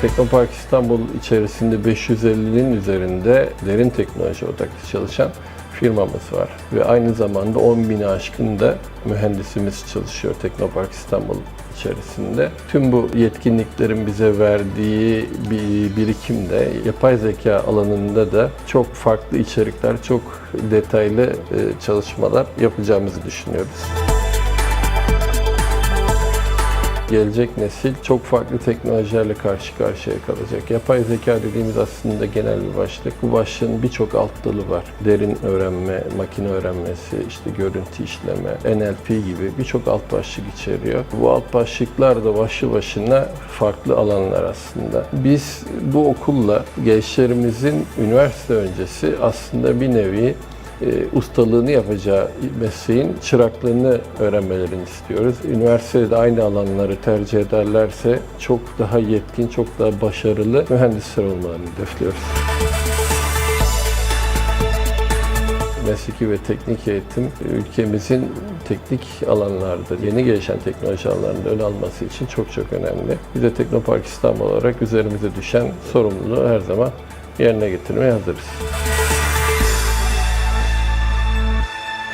Teknopark İstanbul içerisinde 550'nin üzerinde derin teknoloji odaklı çalışan firmamız var. Ve aynı zamanda 10 bini aşkın da mühendisimiz çalışıyor Teknopark İstanbul içerisinde. Tüm bu yetkinliklerin bize verdiği bir birikimde yapay zeka alanında da çok farklı içerikler, çok detaylı e, çalışmalar yapacağımızı düşünüyoruz. Gelecek nesil çok farklı teknolojilerle karşı karşıya kalacak. Yapay zeka dediğimiz aslında genel bir başlık. Bu başlığın birçok alt dalı var. Derin öğrenme, makine öğrenmesi, işte görüntü işleme, NLP gibi birçok alt başlık içeriyor. Bu alt başlıklar da başlı başına farklı alanlar aslında. Biz bu okulla gençlerimizin üniversite öncesi aslında bir nevi e, ustalığını yapacağı mesleğin çıraklığını öğrenmelerini istiyoruz. Üniversitede aynı alanları tercih ederlerse çok daha yetkin, çok daha başarılı mühendisler olmalarını hedefliyoruz. Mesleki ve teknik eğitim ülkemizin teknik alanlarda, yeni gelişen teknoloji alanlarında ön alması için çok çok önemli. Biz de Teknopark İstanbul olarak üzerimize düşen sorumluluğu her zaman yerine getirmeye hazırız.